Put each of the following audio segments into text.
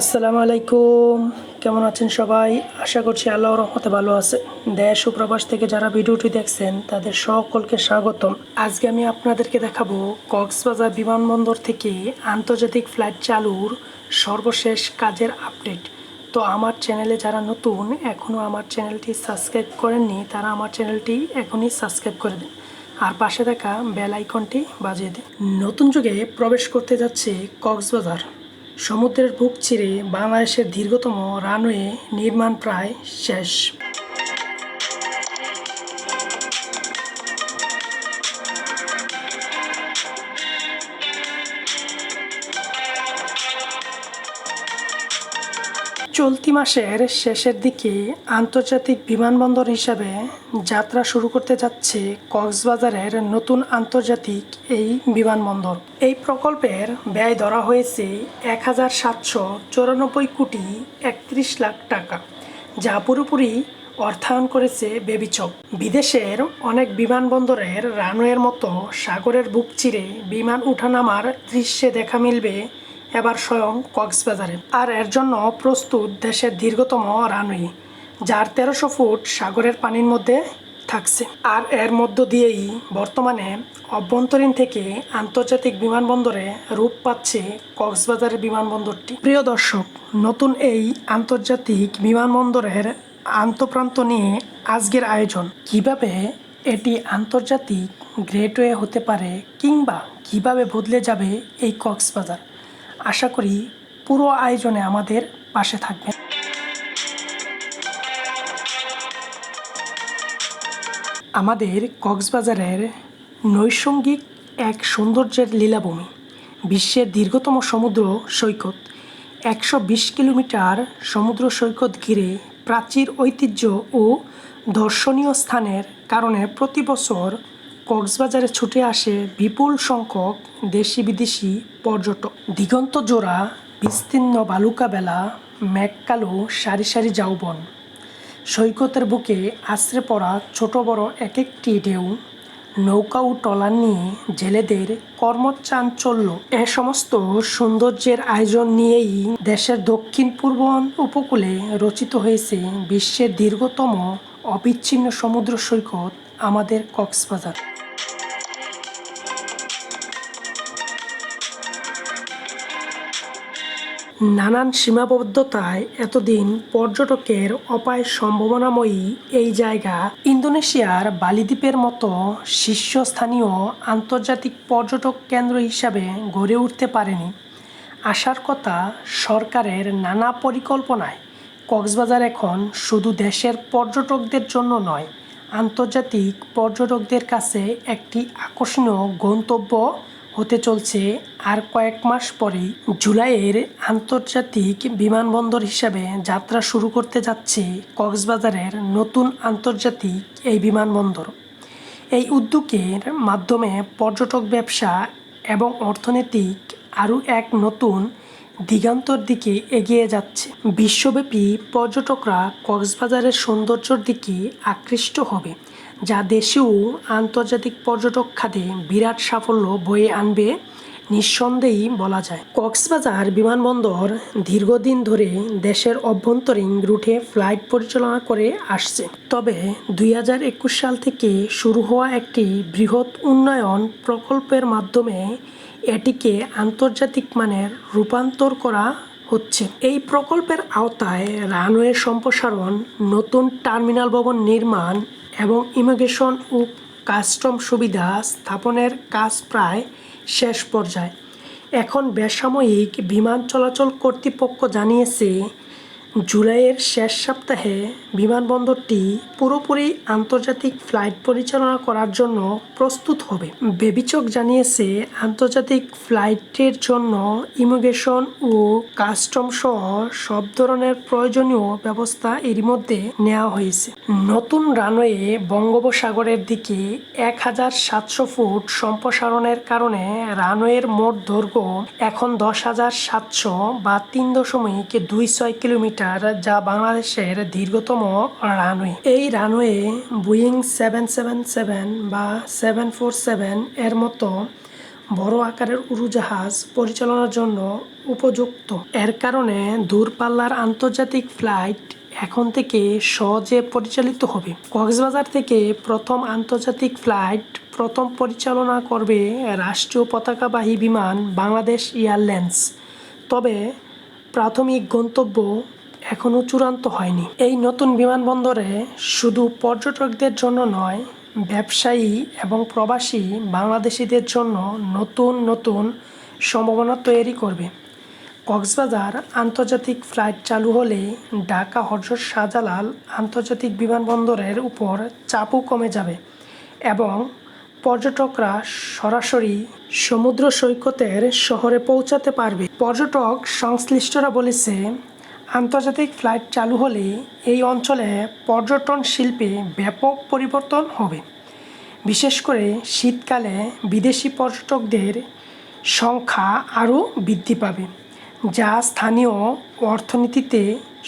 আসসালামু আলাইকুম। কেমন আছেন সবাই? আশা করছি আল্লাহর রহমতে ভালো আছে। দেশ ও থেকে যারা ভিডিওটি দেখছেন, তাদের সকলকে স্বাগতম। আজকে আমি আপনাদেরকে দেখাবো কক্সবাজার বিমানবন্দর থেকে আন্তর্জাতিক ফ্লাইট চালুর সর্বশেষ কাজের আপডেট। তো আমার চ্যানেলে যারা নতুন এখনও আমার চ্যানেলটি সাবস্ক্রাইব করেননি, তারা আমার চ্যানেলটি এখনই সাবস্ক্রাইব করে দিন। আর পাশে থাকা বেল আইকনটি বাজিয়ে দিন। নতুন যুগে প্রবেশ করতে যাচ্ছে কক্সবাজার। সমুদ্রের বুক চিরে বাংলাদেশের দীর্ঘতম রানওয়ে নির্মাণ প্রায় শেষ। চলতি মাসের শেষের দিকে আন্তর্জাতিক বিমানবন্দর হিসাবে যাত্রা শুরু করতে যাচ্ছে কক্সবাজারের নতুন আন্তর্জাতিক এই বিমানবন্দর। এই প্রকল্পের ব্যয় ধরা হয়েছে এক হাজার সাতশো চৌরানব্বই কোটি একত্রিশ লাখ টাকা, যা পুরোপুরি অর্থায়ন করেছে বেবিচক। বিদেশের অনেক বিমানবন্দরের রানওয়ের মতো সাগরের বুক চিরে বিমান উঠানামার দৃশ্যে দেখা মিলবে এবার স্বয়ং কক্সবাজারে। আর এর জন্য প্রস্তুত দেশের দীর্ঘতম রানওয়ে, যার তেরোশো ফুট সাগরের পানির মধ্যে থাকছে। আর এর মধ্য দিয়েই বর্তমানে অভ্যন্তরীণ থেকে আন্তর্জাতিক বিমানবন্দরে রূপ পাচ্ছে কক্সবাজারের বিমানবন্দরটি। প্রিয় দর্শক, নতুন এই আন্তর্জাতিক বিমানবন্দরের আন্তঃপ্রান্ত নিয়ে আজকের আয়োজন। কীভাবে এটি আন্তর্জাতিক গ্রেটওয়ে হতে পারে কিংবা কীভাবে বদলে যাবে এই কক্সবাজার? আশা করি পুরো আয়োজনে আমাদের পাশে থাকবেন। আমাদের কক্সবাজারের নৈসঙ্গিক এক সৌন্দর্যের লীলাভূমি, বিশ্বের দীর্ঘতম সমুদ্র সৈকত, একশো বিশ কিলোমিটার সমুদ্র সৈকত ঘিরে প্রাচীর ঐতিহ্য ও দর্শনীয় স্থানের কারণে প্রতি বছর কক্সবাজারে ছুটে আসে বিপুল সংখ্যক দেশি বিদেশি পর্যটক। দিগন্ত জোড়া, বিস্তীর্ণ বালুকা বেলা ম্যাককালো সারি সারি যাওবন। সৈকতের বুকে আশ্রে পড়া ছোট বড় এক একটি ঢেউ, নৌকা ও টলার নিয়ে জেলেদের কর্মচাঞ্চল্য। এ সমস্ত সৌন্দর্যের আয়োজন নিয়েই দেশের দক্ষিণ পূর্ব উপকূলে রচিত হয়েছে বিশ্বের দীর্ঘতম অবিচ্ছিন্ন সমুদ্র সৈকত আমাদের কক্সবাজার। নানান সীমাবদ্ধতায় এতদিন পর্যটকের অপায় সম্ভাবনাময়ী এই জায়গা ইন্দোনেশিয়ার বালিদ্বীপের মতো শীর্ষস্থানীয় আন্তর্জাতিক পর্যটক কেন্দ্র হিসাবে গড়ে উঠতে পারেনি। আসার কথা, সরকারের নানা পরিকল্পনায় কক্সবাজার এখন শুধু দেশের পর্যটকদের জন্য নয়, আন্তর্জাতিক পর্যটকদের কাছে একটি আকর্ষণীয় গন্তব্য হতে চলছে আর কয়েক মাস পরেই জুলাইয়ের আন্তর্জাতিক বিমানবন্দর হিসাবে যাত্রা শুরু করতে যাচ্ছে কক্সবাজারের নতুন আন্তর্জাতিক এই বিমানবন্দর। এই উদ্যোগের মাধ্যমে পর্যটক ব্যবসা এবং অর্থনৈতিক আরও এক নতুন দিগান্তর দিকে এগিয়ে যাচ্ছে। বিশ্বব্যাপী পর্যটকরা কক্সবাজারের সৌন্দর্যের দিকে আকৃষ্ট হবে। যা দেশীয় আন্তর্জাতিক পর্যটক খাতে বিরাট সাফল্য বয়ে আনবে নিঃসন্দেহেই বলা যায়। কক্সবাজার বিমানবন্দর দীর্ঘদিন ধরে দেশের অভ্যন্তরীণ রুটে ফ্লাইট পরিচালনা করে আসছে। তবে দুই হাজার একুশ সাল থেকে শুরু হওয়া একটি বৃহৎ উন্নয়ন প্রকল্পের মাধ্যমে এটিকে আন্তর্জাতিক মানের রূপান্তর করা হচ্ছে। এই প্রকল্পের আওতায় রানওয়ে সম্প্রসারণ, নতুন টার্মিনাল ভবন নির্মাণ এবং ইমিগ্রেশন ও কাস্টম সুবিধা স্থাপনের কাজ প্রায় শেষ পর্যায়ে। এখন বেসামরিক বিমান চলাচল কর্তৃপক্ষ জানিয়েছে জুলাইয়ের শেষ সপ্তাহে বিমানবন্দরটি পুরোপুরি আন্তর্জাতিক ফ্লাইট পরিচালনা করার জন্য প্রস্তুত হবে। বেবিচক জানিয়েছে, আন্তর্জাতিক ফ্লাইটের জন্য ইমিগ্রেশন ও কাস্টম সহ সব ধরনের প্রয়োজনীয় ব্যবস্থা এর মধ্যে নেওয়া হয়েছে। নতুন রানওয়ে বঙ্গোপসাগরের দিকে এক হাজার সাতশো ফুট সম্প্রসারণের কারণে রানওয়ের মোট দৈর্ঘ্য এখন দশ হাজার সাতশো বা তিন দশমিক দুই ছয় কিলোমিটার। যা বাংলাদেশের দীর্ঘতম রানওয়ে। এই runway Boeing seven seven seven বা সেভেন ফোর সেভেন এর মতো বড় আকারের উড়োজাহাজ পরিচালনার জন্য উপযুক্ত। এর কারণে দূরপাল্লার আন্তর্জাতিক ফ্লাইট এখন থেকে সহজে পরিচালিত হবে। কক্সবাজার থেকে প্রথম আন্তর্জাতিক ফ্লাইট প্রথম পরিচালনা করবে রাষ্ট্রীয় পতাকাবাহী বিমান বাংলাদেশ এয়ারলাইন্স। তবে প্রাথমিক গন্তব্য এখনও চূড়ান্ত হয়নি। এই নতুন বিমানবন্দরে শুধু পর্যটকদের জন্য নয়, ব্যবসায়ী এবং প্রবাসী বাংলাদেশিদের জন্য নতুন নতুন সম্ভাবনা তৈরি করবে। কক্সবাজার আন্তর্জাতিক ফ্লাইট চালু হলে ঢাকা, হজরত শাহজালাল আন্তর্জাতিক বিমানবন্দরের উপর চাপও কমে যাবে এবং পর্যটকরা সরাসরি সমুদ্র সৈকতের শহরে পৌঁছাতে পারবে। পর্যটক সংশ্লিষ্টরা বলেছে আন্তর্জাতিক ফ্লাইট চালু হলে এই অঞ্চলে পর্যটন শিল্পে ব্যাপক পরিবর্তন হবে। বিশেষ করে শীতকালে বিদেশি পর্যটকদের সংখ্যা আরও বৃদ্ধি পাবে, যা স্থানীয় অর্থনীতিতে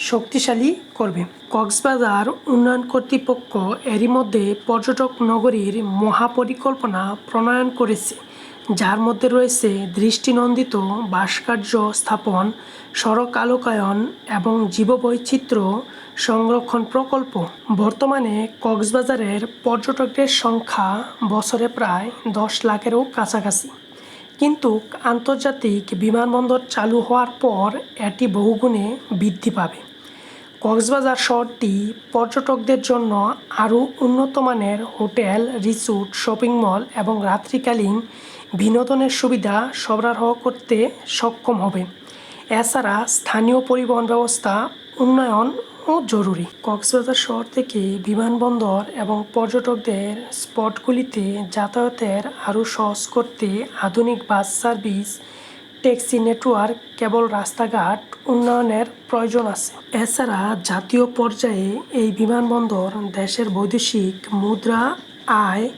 শক্তিশালী করবে। কক্সবাজার উন্নয়ন কর্তৃপক্ষ এরই মধ্যে পর্যটক নগরীর মহাপরিকল্পনা প্রণয়ন করেছে। যার মধ্যে রয়েছে দৃষ্টিনন্দিত ভাস্কর্য স্থাপন, সড়ক আলোকায়ন এবং জীববৈচিত্র্য সংরক্ষণ প্রকল্প। বর্তমানে কক্সবাজারের পর্যটকদের সংখ্যা বছরে প্রায় দশ লাখেরও কাছাকাছি। কিন্তু আন্তর্জাতিক বিমানবন্দর চালু হওয়ার পর এটি বহুগুণে বৃদ্ধি পাবে। কক্সবাজার শহরটি পর্যটকদের জন্য আরও উন্নত মানের হোটেল, রিসোর্ট, শপিং মল এবং রাত্রিকালীন বিনোদনের সুবিধা সরবরাহ করতে সক্ষম হবে। এছাড়া স্থানীয় পরিবহন ব্যবস্থা, উন্নয়ন ও জরুরি। কক্সবাজার শহর থেকে বিমানবন্দর এবং পর্যটকদের স্পটগুলিতে যাতায়াতের আরও সহজ করতে আধুনিক বাস সার্ভিস, ট্যাক্সি নেটওয়ার্ক, কেবল রাস্তাঘাট উন্নয়নের প্রয়োজন আছে। এছাড়া জাতীয় পর্যায়ে এই বিমানবন্দর দেশের বৈদেশিক মুদ্রা, আয়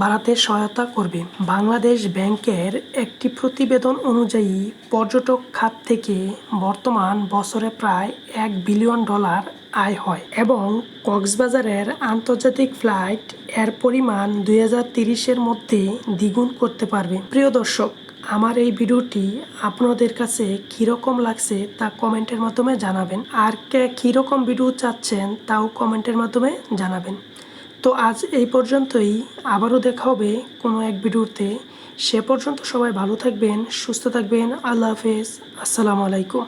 বাড়াতে সহায়তা করবে। বাংলাদেশ ব্যাংকের একটি প্রতিবেদন অনুযায়ী, পর্যটক খাত থেকে বর্তমান বছরে প্রায় এক বিলিয়ন ডলার আয় হয় এবং কক্সবাজারের আন্তর্জাতিক ফ্লাইট এর পরিমাণ দুই তিরিশের মধ্যে দ্বিগুণ করতে পারবে। প্রিয় দর্শক, আমার এই ভিডিওটি আপনাদের কাছে কীরকম লাগছে তা কমেন্টের মাধ্যমে জানাবেন। আর কে কীরকম ভিডিও চাচ্ছেন তাও কমেন্টের মাধ্যমে জানাবেন। তো আজ এই পর্যন্তই। আবারও দেখা হবে কোনো এক ভিডিওতে। সে পর্যন্ত সবাই ভালো থাকবেন, সুস্থ থাকবেন। আল্লাহ হাফেজ। আসসালামু আলাইকুম।